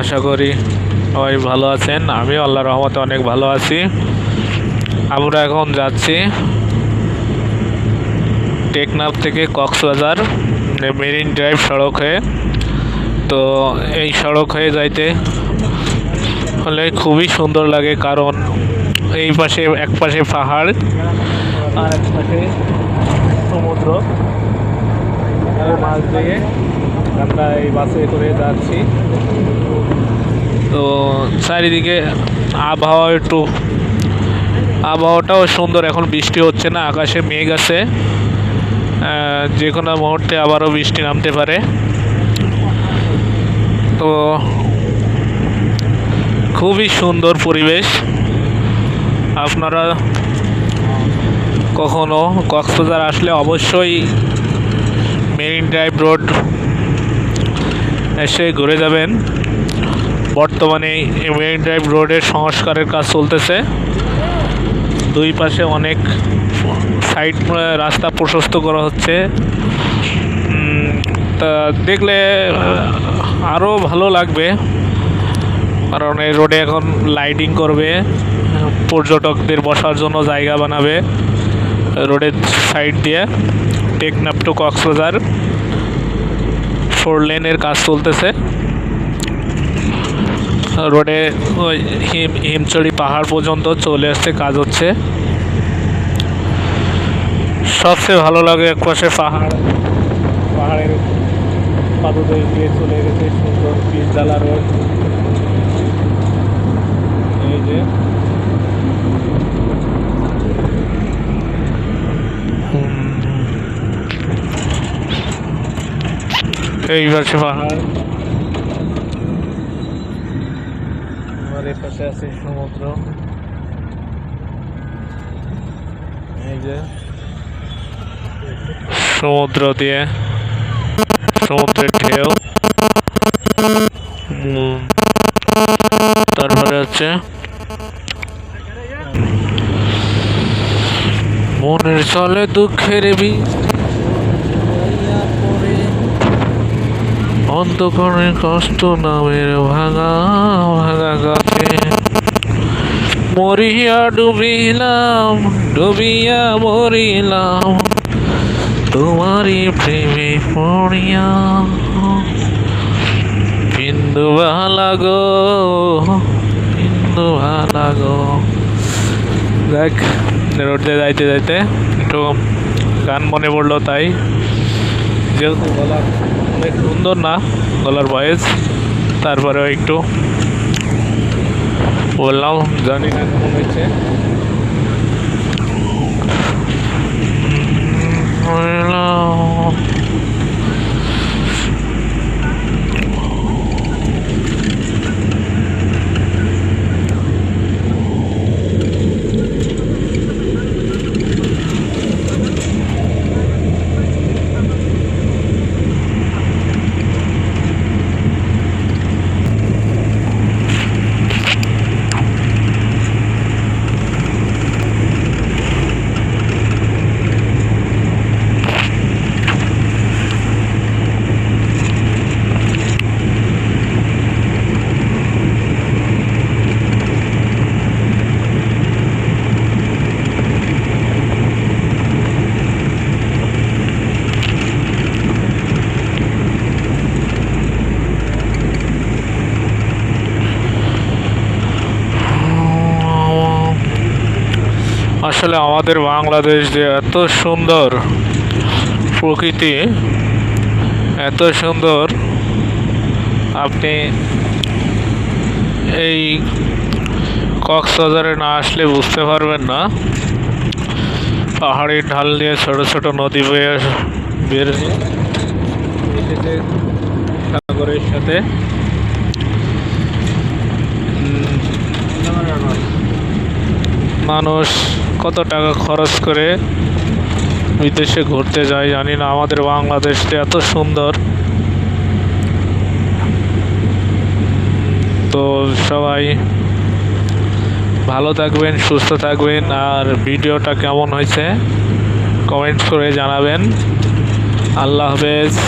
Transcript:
আশা করি সবাই ভালো আছেন। আমি আল্লাহ রহমতে অনেক ভালো আছি। আমরা এখন যাচ্ছি টেকনাফ থেকে কক্সবাজার, মেরিন ড্রাইভ সড়ক হয়ে। তো এই সড়ক হয়ে যাইতে হলে খুবই সুন্দর লাগে কারণ এই পাশে এক পাশে পাহাড় আর এক পাশে সমুদ্র। মাছ দিয়ে আমরা এই বাসে করে যাচ্ছি। তো চারিদিকে আবহাওয়া একটু, আবহাওয়াটাও সুন্দর, এখন বৃষ্টি হচ্ছে না, আকাশে মেঘ আছে। যে কোনো মুহূর্তে আবারও বৃষ্টি নামতে পারে। তো খুবই সুন্দর পরিবেশ। আপনারা কখনো কক্সবাজার আসলে অবশ্যই মেরিন ড্রাইভ রোড এসে ঘুরে যাবেন। বর্তমানে মেরিন ড্রাইভ রোডের সংস্কারের কাজ চলতেছে। দুই পাশে অনেক সাইড রাস্তা প্রশস্ত করা হচ্ছে। তা দেখলে আরও ভালো লাগবে। কারণ এই রোডে এখন লাইটিং করবে, পর্যটকদের বসার জন্য জায়গা বানাবে রোডের সাইড দিয়ে। টেকনাপ টু কক্সবাজার, ফোর লেনের কাজ চলতেছে। রোডে ওই হিম, হিমচড়ি পাহাড় পর্যন্ত চলে আসছে, কাজ হচ্ছে। সবচেয়ে ভালো লাগে একপাশে পাহাড়। পাহাড়ের পাদদেশ দিয়ে চলে গেছে, সুন্দর পিচডালা রোড। এই যে। এই পাশে পাহাড়। এই পাশে আছে সমুদ্র। এই যে। সমুদ্র দিয়ে সমুদ্রের ঢেউ। তারপরে হচ্ছে মনের চলে দুঃখের বি অন্ধকারে কষ্ট নামের ভাঙা ভাঙা গাছে। মরিয়া ডুবিলাম, ডুবিয়া মরিলাম, তোমারই প্রেমে পড়িয়া। বিন্দু ভালা গো বিন্দু ভালা গো। দেখ, রোডে যাইতে যাইতে একটু গান মনে পড়ল তাই। যেহেতু গলা অনেক সুন্দর না? গলার ভয়েস তারপরেও একটু বললাম জানি না কেমন হয়েছে। বললাম, আসলে আমাদের বাংলাদেশ যে এত সুন্দর প্রকৃতি, এত সুন্দর, আপনি এই কক্সবাজারে না আসলে বুঝতে পারবেন না। পাহাড়ি ঢাল দিয়ে ছোট ছোট নদী বয়ে বের হয়ে এসেছে সাগরের সাথে। মানুষ কত টাকা খরচ করে বিদেশে ঘুরতে যায় জানি না। আমাদের বাংলাদেশটা এত সুন্দর। তো সবাই ভালো থাকবেন, সুস্থ থাকবেন। আর ভিডিওটা কেমন হয়েছে? কমেন্টস করে জানাবেন। আল্লাহ হাফেজ।